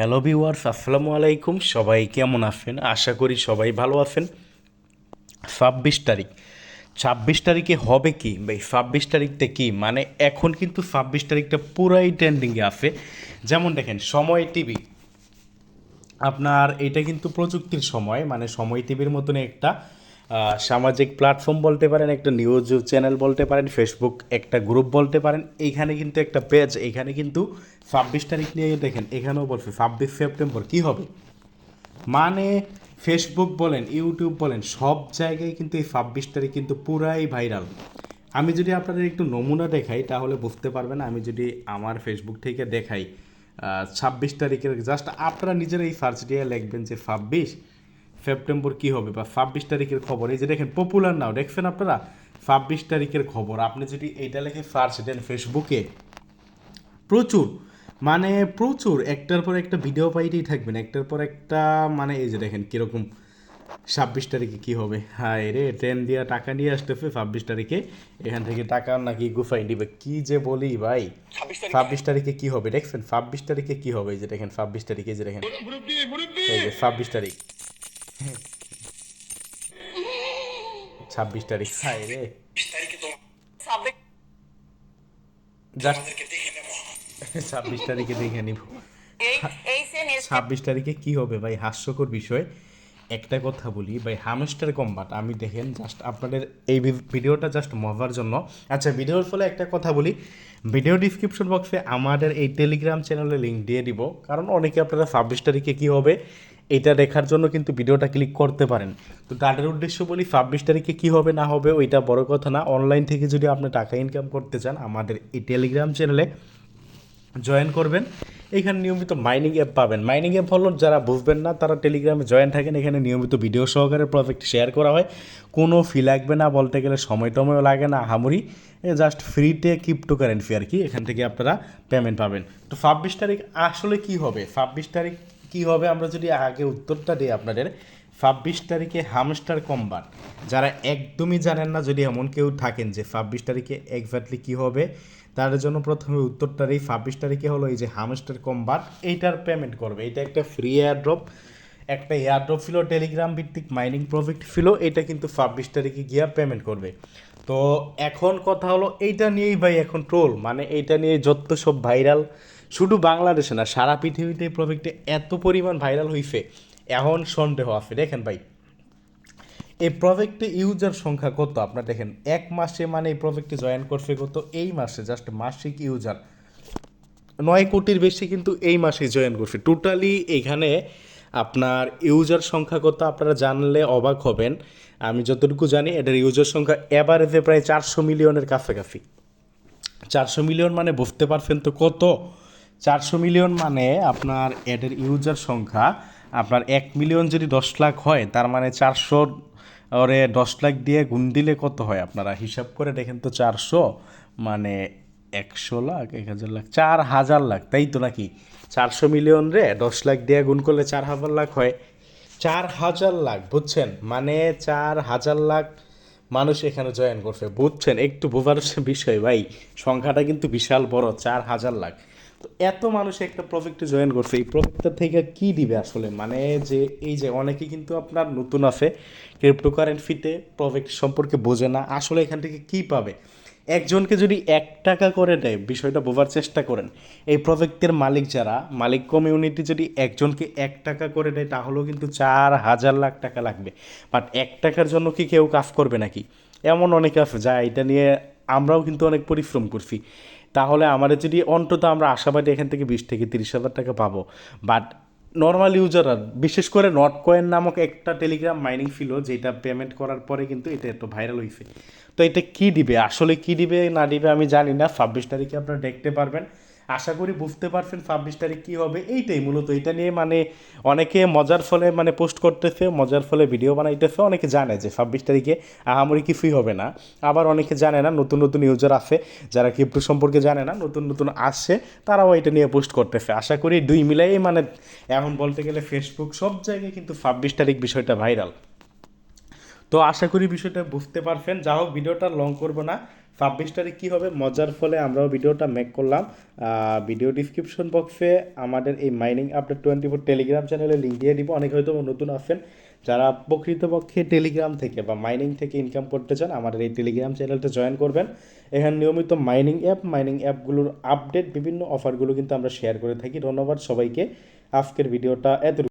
Hello viewers, আসসালামু আলাইকুম। সবাই কেমন আছেন? আশা করি সবাই ভালো আছেন। ছাব্বিশ তারিখ। ছাব্বিশ তারিখে হবে কি? ভাই, ছাব্বিশ তারিখটা কি? মানে এখন কিন্তু ছাব্বিশ তারিখটা পুরাই ট্রেন্ডিংয়ে আছে। যেমন দেখেন, সময় টিভি। আপনার এটা কিন্তু প্রযুক্তির সময় মানে সময় টিভির মতন একটা সামাজিক প্ল্যাটফর্ম বলতে পারেন, একটা নিউজ চ্যানেল বলতে পারেন ফেসবুক একটা গ্রুপ বলতে পারেন, এইখানে কিন্তু একটা পেজ এখানে কিন্তু ছাব্বিশ তারিখ নিয়ে দেখেন, এখানেও বলছে ছাব্বিশ সেপ্টেম্বর, কি হবে? মানে ফেসবুক বলেন ইউটিউব বলেন, সব জায়গায় কিন্তু এই ছাব্বিশ তারিখ কিন্তু পুরাই ভাইরাল আমি যদি আপনাদের একটু নমুনা দেখাই, তাহলে বুঝতে পারবেন, আমি যদি আমার ফেসবুক থেকে দেখাই ছাব্বিশ তারিখের জাস্ট আপনারা নিজেরা নিজেরাই সার্চ দিয়ে লিখবেন যে ছাব্বিশ সেপ্টেম্বর কি হবে বা ছাব্বিশ তারিখের খবর? এই যে দেখেন পপুলার নাও দেখছেন আপনারা? ছাব্বিশ তারিখের খবর। আপনি যদি এইটা লিখে সার্চ দেন ফেসবুকে প্রচুর মানে প্রচুর একটার পর একটা ভিডিও পাইতেই থাকবেন। একটার পর একটা মানে এই যে দেখেন কীরকম ছাব্বিশ তারিখে কি হবে? হায় রে ট্রেন দিয়া টাকা নিয়ে আসতেছে ছাব্বিশ তারিখে। এখান থেকে টাকা নাকি গুফাই দিবে? কি যে বলি ভাই? ছাব্বিশ তারিখে? কি হবে? দেখছেন ছাব্বিশ তারিখে কি হবে? এই যে দেখেন ছাব্বিশ তারিখে যে দেখেন। এই যে ছাব্বিশ তারিখ। ছাব্বিশ তারিখ। হায় রে। ছাব্বিশ তারিখে দেখে নিব। এই এই সেন ছাব্বিশ তারিখে কি হবে ভাই? হাস্যকর বিষয়। একটা কথা বলি ভাই হামস্টার কম্বাট আমি দেখেন জাস্ট আপনাদের এই ভিডিওটা জাস্ট মজার জন্য। আচ্ছা ভিডিওর ফলে একটা কথা বলি ভিডিও ডিসক্রিপশন বক্সে আমাদের এই টেলিগ্রাম চ্যানেলে লিঙ্ক দিয়ে দিব। কারণ অনেকে আপনারা ছাব্বিশ তারিখে কি হবে? এটা দেখার জন্য কিন্তু ভিডিওটা ক্লিক করতে পারেন। তো তাদের উদ্দেশ্য বলি, ছাব্বিশ তারিখে কী হবে, না হবে, ওইটা বড় কথা না। অনলাইন থেকে যদি আপনি টাকা ইনকাম করতে চান, আমাদের এই টেলিগ্রাম চ্যানেলে জয়েন করবেন। এখানে নিয়মিত মাইনিং অ্যাপ পাবেন। মাইনিং অ্যাপ হলো, যারা বুঝবেন না, তারা টেলিগ্রামে জয়েন থাকেন। এখানে নিয়মিত ভিডিও সহকারে প্রজেক্ট শেয়ার করা হয়। কোনো ফি লাগবে না, বলতে গেলে সময় টময় লাগে না, হামুরি। জাস্ট ফ্রিতে ক্রিপ্টো কারেন্সি আর কি, এখান থেকে আপনারা পেমেন্ট পাবেন। তো ছাব্বিশ তারিখ আসলে কি হবে? ছাব্বিশ তারিখ কি হবে? আমরা যদি আগে উত্তরটা দিই আপনাদের, ছাব্বিশ তারিখে হামস্টার কম্বাট যারা একদমই জানেন না, যদি এমন কেউ থাকেন যে ছাব্বিশ তারিখে এক্স্যাক্টলি কী হবে তার জন্য প্রথমে উত্তরটার এই ছাব্বিশ তারিখে হলো এই যে হামস্টার কম্বাট এইটার পেমেন্ট করবে। এটা একটা ফ্রি এয়ারড্রপ একটা এয়ারড্রপ ছিল টেলিগ্রাম ভিত্তিক মাইনিং প্রজেক্ট ছিল, এটা কিন্তু ছাব্বিশ তারিখে গিয়া পেমেন্ট করবে। তো এখন কথা হলো, এইটা নিয়েই ভাই এখন ট্রোল মানে এইটা নিয়ে যত সব ভাইরাল শুধু বাংলাদেশে না, সারা পৃথিবীতে এই প্রজেক্টে এত পরিমাণ ভাইরাল হইছে, এখন সন্দেহ আছে। দেখেন ভাই, এই প্রজেক্টে ইউজার সংখ্যা কত? আপনার দেখেন, এক মাসে মানে এই প্রজেক্টে জয়েন করছে কত? এই মাসে জাস্ট মাসিক ইউজার নয় কোটির বেশি কিন্তু এই মাসে জয়েন করছে। টোটালি এখানে আপনার ইউজার সংখ্যা কত আপনারা জানলে অবাক হবেন। আমি যতটুকু জানি, এটার ইউজার সংখ্যা এভারেজে প্রায় চারশো মিলিয়নের কাছাকাছি। চারশো মিলিয়ন মানে বুঝতে পারছেন তো কত? চারশো মিলিয়ন মানে আপনার অ্যাডের ইউজার সংখ্যা। আপনার এক মিলিয়ন যদি দশ লাখ হয়, তার মানে চারশো ওরে দশ লাখ দিয়ে গুণ দিলে কত হয় আপনারা? হিসাব করে দেখেন তো চারশো মানে একশো লাখ, এক হাজার লাখ, চার হাজার লাখ, তাই তো নাকি? চারশো মিলিয়ন রে দশ লাখ দিয়ে গুণ করলে চার হাজার লাখ হয়। চার হাজার লাখ, বুঝছেন? মানে চার হাজার লাখ মানুষ এখানে জয়েন করছে, বুঝছেন? একটু বোঝার বিষয় ভাই, সংখ্যাটা কিন্তু বিশাল বড়, চার হাজার লাখ। তো এত মানুষ একটা প্রজেক্টে জয়েন করছে, এই প্রজেক্টটা থেকে কি দিবে আসলে? মানে যে, এই যে অনেকে কিন্তু আপনার নতুন আছে ক্রিপ্টোকারেন্সিতে প্রজেক্ট সম্পর্কে বোঝে না, আসলে এখান থেকে কি পাবে? একজনকে যদি এক টাকা করে দেয়, বিষয়টা বোঝার চেষ্টা করেন। এই প্রজেক্টের মালিক যারা, মালিক কমিউনিটি যদি একজনকে এক টাকা করে দেয়, তাহলেও কিন্তু চার হাজার লাখ টাকা লাগবে। বাট এক টাকার জন্য কি কেউ কাজ করবে নাকি? এমন অনেকে আছে, যা এটা নিয়ে আমরাও কিন্তু অনেক পরিশ্রম করছি। তাহলে আমাদের যদি অন্তত আমরা আশাবাদী এখান থেকে বিশ থেকে তিরিশ হাজার টাকা পাবো। বাট নর্মাল ইউজাররা বিশেষ করে নট কয়েন নামক একটা টেলিগ্রাম মাইনিং ফিল যেটা পেমেন্ট করার পরে কিন্তু এটা এত ভাইরাল হয়েছে তো এটা কী দিবে? আসলে কী দিবে না দিবে আমি জানি না। ছাব্বিশ তারিখে আপনারা দেখতে পারবেন। আশা করি বুঝতে পারছেন ছাব্বিশ তারিখ কী হবে। এইটাই মূলত, এটা নিয়ে মানে অনেকে মজার ফলে মানে পোস্ট করতেছে, মজার ফলে ভিডিও বানাইতেছে। অনেকে জানে যে ছাব্বিশ তারিখে আহামরি কিছুই হবে না। আবার অনেকে জানে না, নতুন নতুন ইউজার আছে, যারা ক্রিপ্টো সম্পর্কে জানে না, নতুন নতুন আসছে তারাও এটা নিয়ে পোস্ট করতেছে। আশা করি দুই মিলাই মানে এখন বলতে গেলে ফেসবুক সব জায়গায় কিন্তু ছাব্বিশ তারিখ বিষয়টা ভাইরাল তো আশা করি বিষয়টা বুঝতে পারছেন। যা হোক, ভিডিওটা লং করব না। ছাব্বিশ তারিখ কী হবে? মজার ফলে আমরাও ভিডিওটা মেক করলাম। ভিডিও ডিসক্রিপশন বক্সে আমাদের এই mining update twenty four Telegram চ্যানেলে লিঙ্ক দিয়ে দিব। অনেক হয়তো নতুন আছেন। যারা প্রকৃতপক্ষে টেলিগ্রাম থেকে বা মাইনিং থেকে ইনকাম করতে চান, আমাদের এই টেলিগ্রাম চ্যানেলটা জয়েন করবেন। এখানে নিয়মিত মাইনিং অ্যাপ মাইনিং অ্যাপগুলোর আপডেট বিভিন্ন অফারগুলো কিন্তু আমরা শেয়ার করে থাকি। ধন্যবাদ সবাইকে। আজকের ভিডিওটা এত